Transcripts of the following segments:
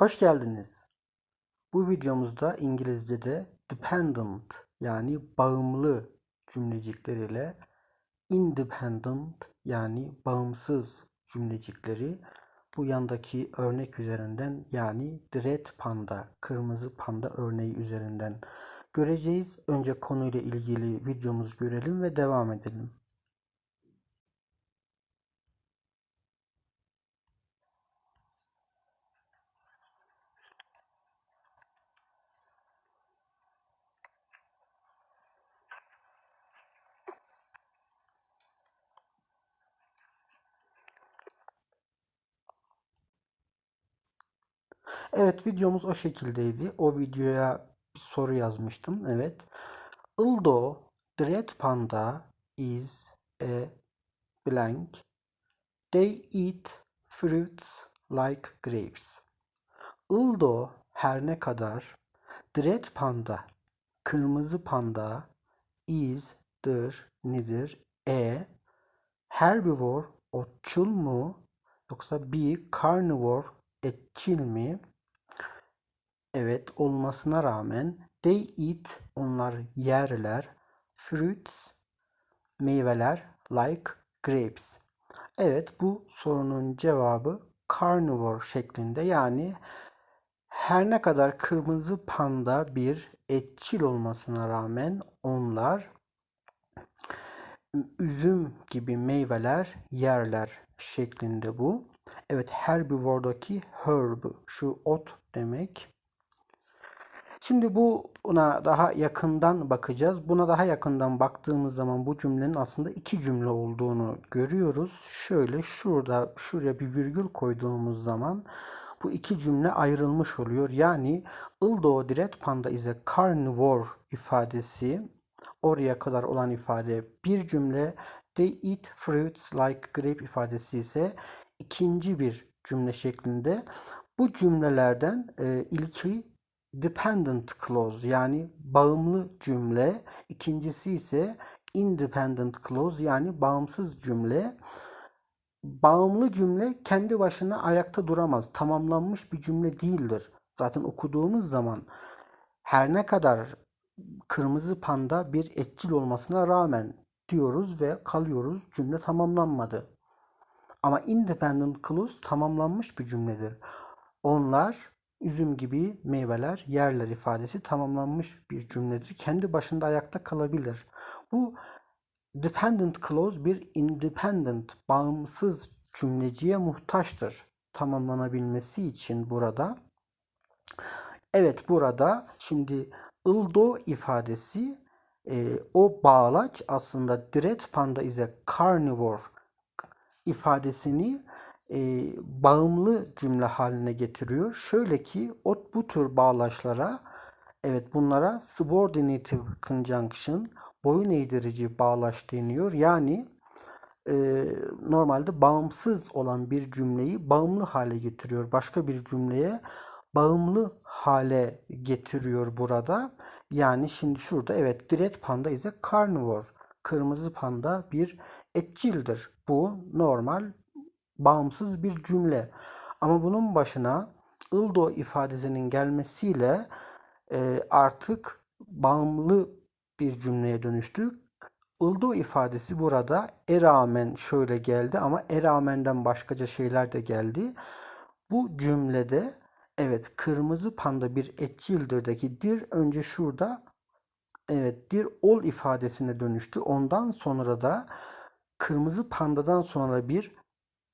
Hoş geldiniz. Bu videomuzda İngilizce'de dependent yani bağımlı cümlecikleriyle independent yani bağımsız cümlecikleri bu yandaki örnek üzerinden yani red panda, kırmızı panda örneği üzerinden göreceğiz. Önce konuyla ilgili videomuzu görelim ve devam edelim. Evet videomuz o şekildeydi. O videoya bir soru yazmıştım. Evet. Although the red panda is a blank, they eat fruits like grapes. Although her ne kadar the red panda kırmızı panda is'dır nedir? E herbivore otçul mu yoksa B carnivore etçil mi? Evet olmasına rağmen they eat onlar yerler fruits meyveler like grapes. Evet bu sorunun cevabı carnivore şeklinde yani her ne kadar kırmızı panda bir etçil olmasına rağmen onlar üzüm gibi meyveler yerler şeklinde bu. Evet herbivore'daki herb şu ot demek. Şimdi buna daha yakından bakacağız. Buna daha yakından baktığımız zaman bu cümlenin aslında iki cümle olduğunu görüyoruz. Şöyle şurada şuraya bir virgül koyduğumuz zaman bu iki cümle ayrılmış oluyor. Yani the red panda is a carnivore ifadesi oraya kadar olan ifade bir cümle. They eat fruits like grape ifadesi ise ikinci bir cümle şeklinde. Bu cümlelerden e, ilki dependent clause yani bağımlı cümle. İkincisi ise independent clause yani bağımsız cümle. Bağımlı cümle kendi başına ayakta duramaz. Tamamlanmış bir cümle değildir. Zaten okuduğumuz zaman her ne kadar kırmızı panda bir etçil olmasına rağmen diyoruz ve kalıyoruz. Cümle tamamlanmadı. Ama independent clause tamamlanmış bir cümledir. Onlar üzüm gibi meyveler yerler ifadesi tamamlanmış bir cümledir. Kendi başında ayakta kalabilir. Bu dependent clause bir independent, bağımsız cümleciye muhtaçtır tamamlanabilmesi için burada. Evet burada şimdi ildo ifadesi e, o bağlaç aslında direct panda is a carnivore ifadesini e, bağımlı cümle haline getiriyor. Şöyle ki o bu tür bağlaçlara evet bunlara subordinative conjunction boyun eğdirici bağlaç deniyor. Yani e, normalde bağımsız olan bir cümleyi bağımlı hale getiriyor. Başka bir cümleye bağımlı hale getiriyor burada. Yani şimdi şurada evet Red Panda ise carnivore. Kırmızı panda bir etçildir. Bu normal bağımsız bir cümle. Ama bunun başına ildo ifadesinin gelmesiyle e, artık bağımlı bir cümleye dönüştü. Ildo ifadesi burada e rağmen şöyle geldi ama e rağmenden başkaca şeyler de geldi. Bu cümlede evet kırmızı panda bir etçildirdeki dir önce şurada evet dir ol ifadesine dönüştü. Ondan sonra da kırmızı pandadan sonra bir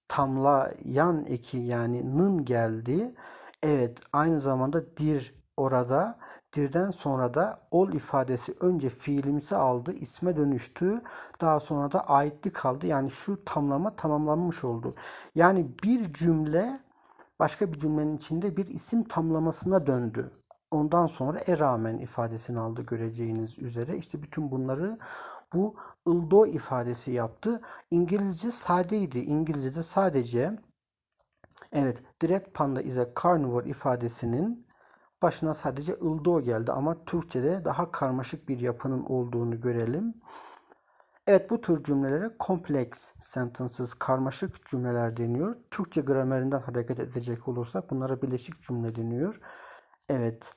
tamlayan eki yani nın geldi. Evet aynı zamanda dir orada dirden sonra da ol ifadesi önce fiilimsi aldı, isme dönüştü. Daha sonra da aitlik kaldı. Yani şu tamlama tamamlanmış oldu. Yani bir cümle başka bir cümlenin içinde bir isim tamlamasına döndü. Ondan sonra e rağmen ifadesini aldı göreceğiniz üzere. İşte bütün bunları bu ildo ifadesi yaptı. İngilizce sadeydi. İngilizce'de sadece evet direct panda is a carnivore ifadesinin başına sadece ildo geldi ama Türkçe'de daha karmaşık bir yapının olduğunu görelim. Evet bu tür cümlelere complex sentences, karmaşık cümleler deniyor. Türkçe gramerinden hareket edecek olursak bunlara bileşik cümle deniyor. Evet.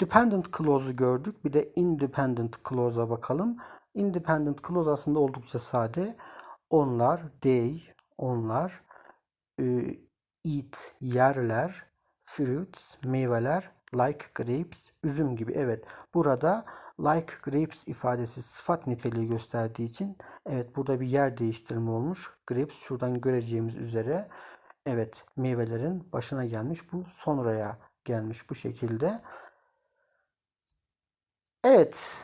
Dependent clause'u gördük. Bir de independent clause'a bakalım. Independent clause aslında oldukça sade. Onlar, they, onlar, e, eat, yerler, fruits, meyveler, like grapes, üzüm gibi. Evet, burada like grapes ifadesi sıfat niteliği gösterdiği için evet burada bir yer değiştirme olmuş. Grapes şuradan göreceğimiz üzere evet meyvelerin başına gelmiş. Bu sonraya gelmiş bu şekilde. Evet,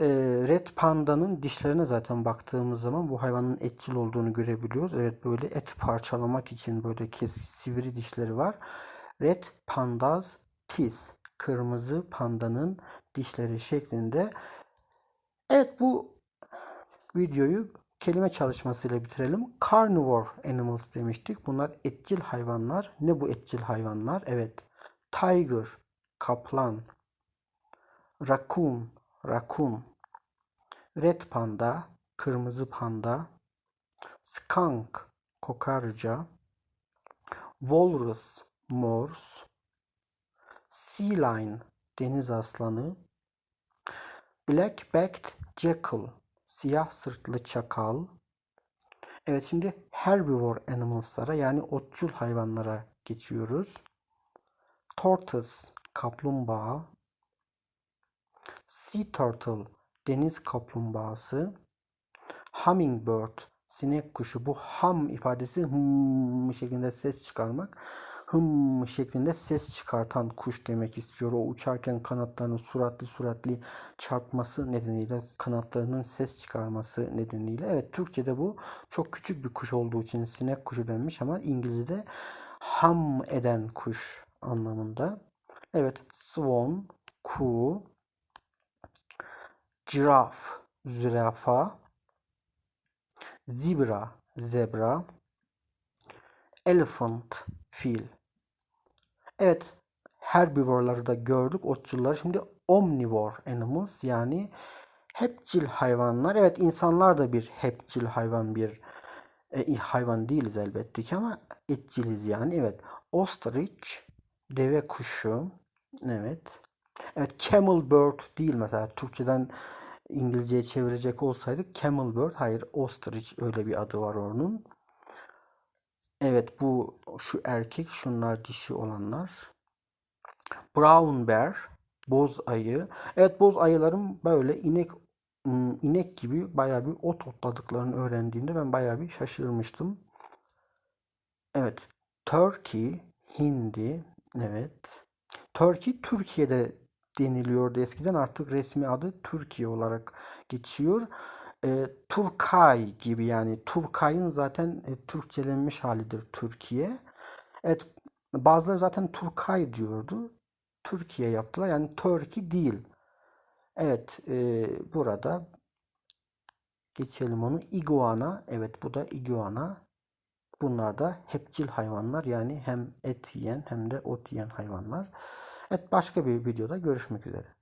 e, Red Panda'nın dişlerine zaten baktığımız zaman bu hayvanın etçil olduğunu görebiliyoruz. Evet böyle et parçalamak için böyle kes, sivri dişleri var. Red Panda's teeth. Kırmızı pandanın dişleri şeklinde. Evet bu videoyu kelime çalışmasıyla bitirelim. Carnivore animals demiştik. Bunlar etçil hayvanlar. Ne bu etçil hayvanlar? Evet. Tiger, kaplan, raccoon, raccoon, red panda, kırmızı panda, skunk, kokarca, walrus, morse, sea lion, deniz aslanı, black-backed jackal, siyah sırtlı çakal. Evet şimdi herbivore animals'lara yani otçul hayvanlara geçiyoruz. Tortoise, kaplumbağa, Sea turtle deniz kaplumbağası, hummingbird sinek kuşu. Bu hum ifadesi hım şeklinde ses çıkarmak. Hım şeklinde ses çıkartan kuş demek istiyor. O uçarken kanatlarının suratlı suratlı çarpması nedeniyle kanatlarının ses çıkarması nedeniyle. Evet Türkçe'de bu çok küçük bir kuş olduğu için sinek kuşu denmiş ama İngilizce'de hum eden kuş anlamında. Evet swan, kuğu, Giraf, zürafa. Zebra, zebra. Elephant, fil. Evet, herbivorları da gördük, otçulları. Şimdi omnivore animals yani hepçil hayvanlar. Evet, insanlar da bir hepçil hayvan, bir e, hayvan değiliz elbette ki ama etçiliz yani. Evet, ostrich, deve kuşu. Evet. Evet, camel bird değil mesela Türkçeden İngilizceye çevirecek olsaydık camel bird. Hayır ostrich öyle bir adı var onun. Evet bu şu erkek şunlar dişi olanlar. Brown bear boz ayı. Evet boz ayıların böyle inek inek gibi bayağı bir ot otladıklarını öğrendiğimde ben bayağı bir şaşırmıştım. Evet. Turkey, Hindi, evet. Turkey Türkiye'de deniliyordu eskiden. Artık resmi adı Türkiye olarak geçiyor. E, Turkay gibi yani Turkay'ın zaten e, Türkçelenmiş halidir Türkiye. Evet bazıları zaten Turkay diyordu. Türkiye yaptılar. Yani Turkey değil. Evet e, burada geçelim onu. Iguana. Evet bu da iguana. Bunlar da hepçil hayvanlar. Yani hem et yiyen hem de ot yiyen hayvanlar. Evet başka bir videoda görüşmek üzere.